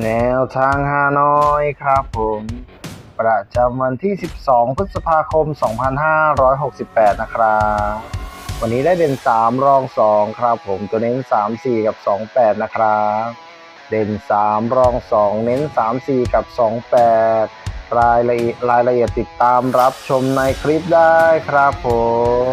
แนวทางฮานอยครับผม ประจำวันที่ 12 พฤษภาคม 2568 นะครับ วันนี้ได้เด่น 3 รอง 2 ครับผม ตัวเน้น 3 4 กับ 28 นะครับ เด่น 3 รอง 2 เน้น 3 4 กับ 28 รายละเอียดรายละเอียดติดตามรับชมในคลิปได้ครับผม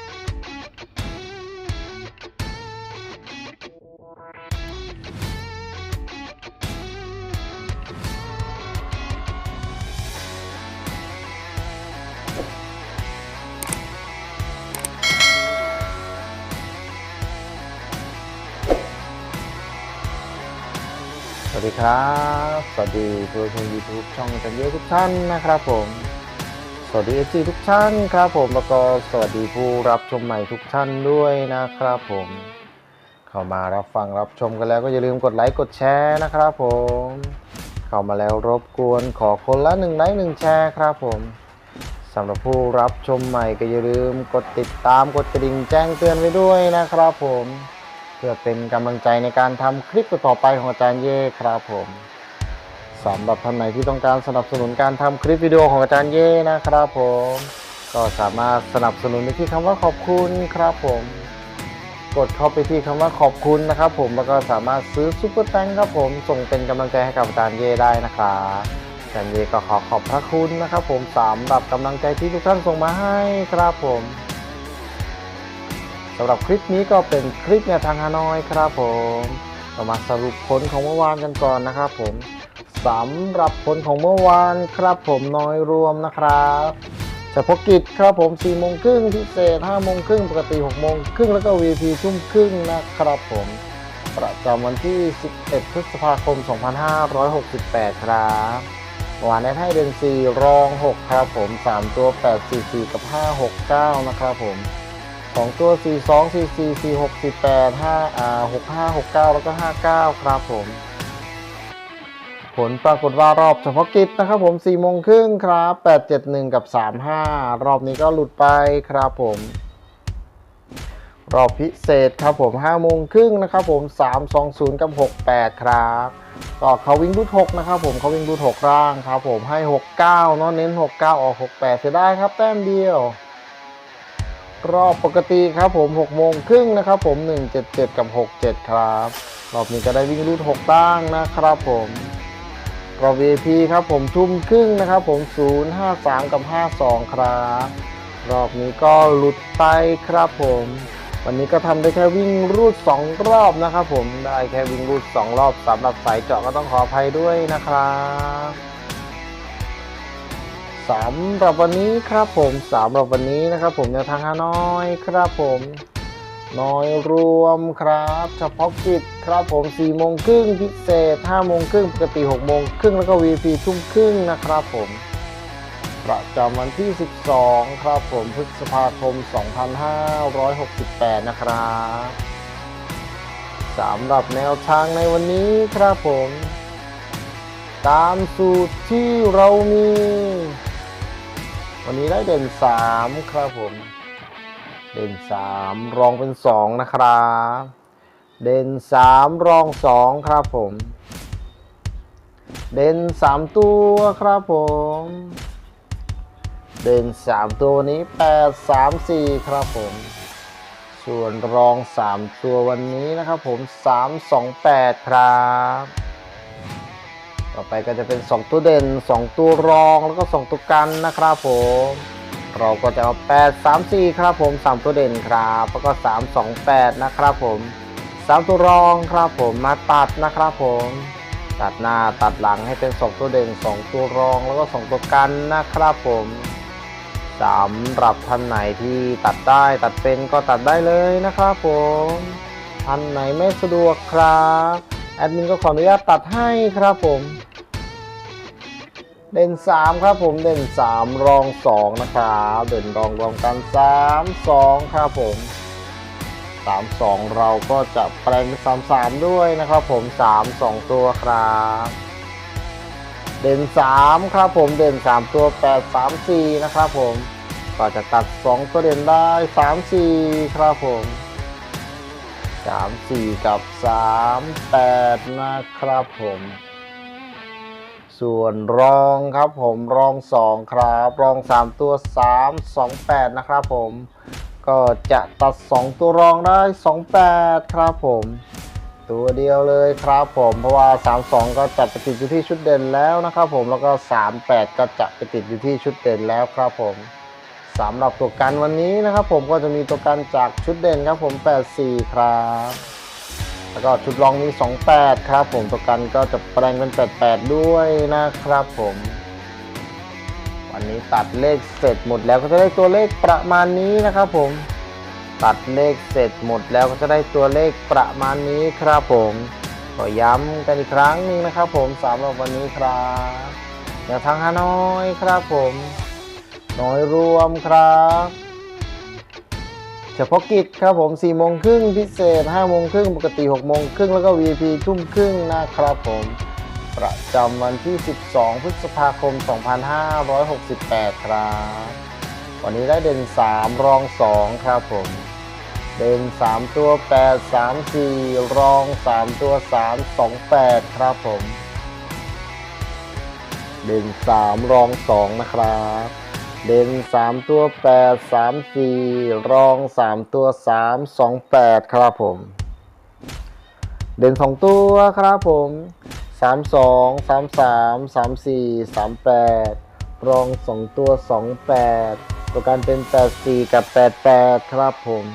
วัสดีครับ สวัสดีผู้ชมยูทูบช่องกันเยอะทุกท่านนะครับผม สวัสดีเอฟซีทุกท่านครับผมแล้วก็สวัสดีผู้รับชมใหม่ทุกท่านด้วยนะครับผม เข้ามารับฟังรับชมกันแล้วก็อย่าลืมกดไลค์กดแชร์นะครับผม เข้ามาแล้วรบกวนขอคนละหนึ่งไลค์หนึ่งแชร์ครับผมสำหรับผู้รับชมใหม่ก็อย่าลืมกดติดตามกดกระดิ่งแจ้งเตือนไว้ด้วยนะครับผมเพื่อเป็นกำลังใจในการทำคลิปต่อไปของอาจารย์เย่ครับผมสำหรับท่านไหนที่ต้องการสนับสนุนการทำคลิปวิดีโอของอาจารย์เย่นะครับผม ก็สามารถสนับสนุนไปที่คำว่าขอบคุณครับผม กดเข้าไปที่คำว่าขอบคุณนะครับผมแล้วก็สามารถซื้อซุปเปอร์แตงครับผมส่งเป็นกำลังใจให้กับอาจารย์เย่ได้นะครับอาจารย์เย่ก็ขอขอบพระคุณนะครับผมสำหรับกำลังใจที่ทุกท่านส่งมาให้ครับผมำหรับคลิปนี้ก็เป็นคลิปแนวทางฮานอยครับผมเรามาสรุปผลของเมื่อวานกันก่อนนะครับผมสำหรับผลของเมื่อวานครับผมน้อยรวมนะครับเฉพาะกิจครับผม4โมงครึ่งพิเศษ5โมงครึ่งปกติ6โมงครึ่งแล้วก็ VP ทุ่มครึ่งนะครับผมประจำวันที่ 11 พฤษภาคม 2568 ครับเมื่อวานได้ให้เดือน4รอง 6 ครับผม 3 ตัว 844 กับ 569 นะครับผม สองตัว 4 2 4 4 4 6 4 8 5อ่า6 5 6 9 แล้วก็ 59 ครับผม ผลปรากฏว่ารอบเฉพาะกิจนะครับผม4โมงครึ่งครับ 871 กับ 35 รอบนี้ก็หลุดไปครับผม รอบพิเศษครับผม5โมงครึ่งนะครับผม 320 กับ 68 ครับก็เขาวิ่งรูด6นะครับผมเขาวิ่งรูด6ร่างครับผมให้ 69เนาะเน้น 69 ออก 68เสียได้ครับแต้มเดียว รอบปกติครับผม6โมงครึ่งนะครับผม 177 กับ 67 ครับ รอบนี้ก็ได้วิ่งรูด 6 ตั้งนะครับผมรอบ VIP ครับผมทุ่มครึ่งนะครับผม 053 กับ 52 ครับ รอบนี้ก็หลุดไปครับผม วันนี้ก็ทำได้แค่วิ่งรูด 2 รอบนะครับผม ได้แค่วิ่งรูด 2 รอบสำหรับสายเจาะก็ต้องขออภัยด้วยนะครับ สำหรับวันนี้ครับผมสำหรับวันนี้นะครับ ผมแนวทางฮานอยครับผมน้อยรวมครับ เฉพาะกิจครับผม4โมงครึ่งพิเศษ5โมงครึ่งปกติ6โมงครึ่งแล้วก็ VP ทุ่มครึ่งนะครับผมประจำวันที่ 12 ครับผมพฤษภาคม 2568 นะครับสำหรับแนวทางในวันนี้ครับผม ตามสูตรที่เรามี วันนี้ได้เด่น 3 ครับผม เด่น 3 รองเป็น 2 นะครับ เด่น 3 รอง 2 ครับผม เด่น 3 ตัวครับผม เด่น 3 ตัววันี้ 8 3 4 ครับผม ส่วนรอง 3 ตัววันนี้นะครับผม 3 2 8 ครับ ต่อไปก็จะเป็น 2 ตัวเด่น 2 ตัวรองแล้วก็ 2 ตัวกันนะครับผม เราก็จะเอา8 3 4 ครับผม 3 ตัวเด่นครับ แล้วก็ 3 2 8 นะครับผม 3 ตัวรองครับผมมาตัดนะครับผม ตัดหน้าตัดหลังให้เป็น 2 ตัวเด่น 2 ตัวรองแล้วก็ 2 ตัวกันนะครับผมสำหรับท่านไหนที่ตัดได้ตัดเป็นก็ตัดได้เลยนะครับผมท่านไหนไม่สะดวกครับ อดมินก็ขออนุญาตตัดให้ครับผม เด่นสามครับผมเด่นสามรองสองนะครับเด่นรองรวมกันสามสองครับผมสามสองเราก็จะแปลงเป็นสามสามด้วยนะครับผมสามสองตัวครับ เด่นสามครับผมเด่นสามตัวแปดสามสี่นะครับผมก็จะตัดสองตัวเด่นได้สามสี่ครับผม สามสี่กับสามแปดนะครับผม ส่วนรองครับผมรองสองครับ รองสามตัวสามสองแปดนะครับผม ก็จะตัดสองตัวรองได้สองแปดครับผม ตัวเดียวเลยครับผม เพราะว่า32ก็จะไปติดอยู่ที่ชุดเด่นแล้วนะครับผมแล้วก็38ก็จะไปติดอยู่ที่ชุดเด่นแล้วครับผม สำหรับตัวกันวันนี้นะครับ ผมก็จะมีตัวกันจากชุดเด่นครับผม 84 ครับแล้วก็ชุดรองมี 28 ครับ ผมตัวกันก็จะแปลงเป็น 88 ด้วยนะครับผม วันนี้ตัดเลขเสร็จหมดแล้วก็จะได้ตัวเลขประมาณนี้นะครับ ผม ตัดเลขเสร็จหมดแล้วก็จะได้ตัวเลขประมาณนี้ครับผมขอย้ำกันอีกครั้งหนึงนะครับ ผมสำหรับวันนี้ครับแนวทางฮานอยครับผม น้อยรวมครับเฉพาะกิจครับผม4โมงครึ่งพิเศษ5โมงครึ่งปกติ6โมงครึ่งแล้วก็ VIP ทุ่มครึ่งนะครับผม ประจำวันที่ 12 พฤษภาคม 2568 ครับ วันนี้ได้เด่น 3 รอง 2 ครับผม เด่น 3 ตัว 8 3 4 รอง 3 ตัว 3 2 8 ครับผมเด่น3รอง 2 นะครับ เด่น3ตัว8 3 4รอง3ตัว3 2 8ครับผม เด่น2ตัวครับผม3 2 3 3 3 4 3 8รอง2ตัว2 8ตัวการเป็น8 4กับ8 8ครับผม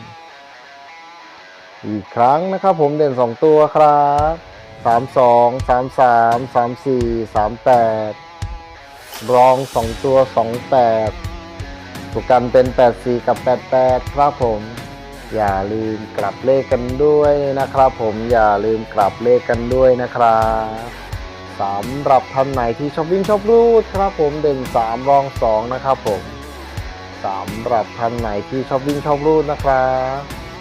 อีกครั้งนะครับผมเด่น2ตัวครับ3 2 3 3 3 4 3 8 รอง2ตัว2 8ตัวกันเป็น8 4กับ8 8ครับผม อย่าลืมกลับเลขกันด้วยนะครับ ผมอย่าลืมกลับเลขกันด้วยนะครับสำหรับท่านไหนที่ชอบวิ่งชอบรูดครับ ผมเด่น3รอง2นะครับผมสำหรับท่านไหนที่ชอบวิ่งชอบรูดนะครับ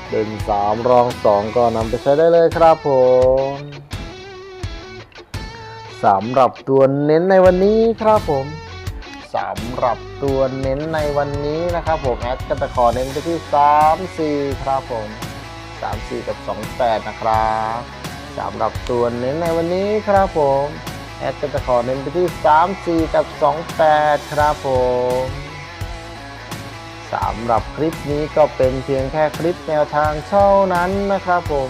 เด่น3รอง2ก็นำไปใช้ได้เลยครับผม สำหรับตัวเน้นในวันนี้ครับผมสำหรับตัวเน้นในวันนี้นะครับผมแอดก็จะขอเน้นไปที่ 3 4 ครับผม3 4 กับ 2 8 นะครับสำหรับตัวเน้นในวันนี้ครับผมแอดก็จะขอเน้นไปที่ 3 4 กับ 2 8 ครับผมสำหรับคลิปนี้ก็เป็นเพียงแค่คลิปแนวทางเท่านั้นนะครับผม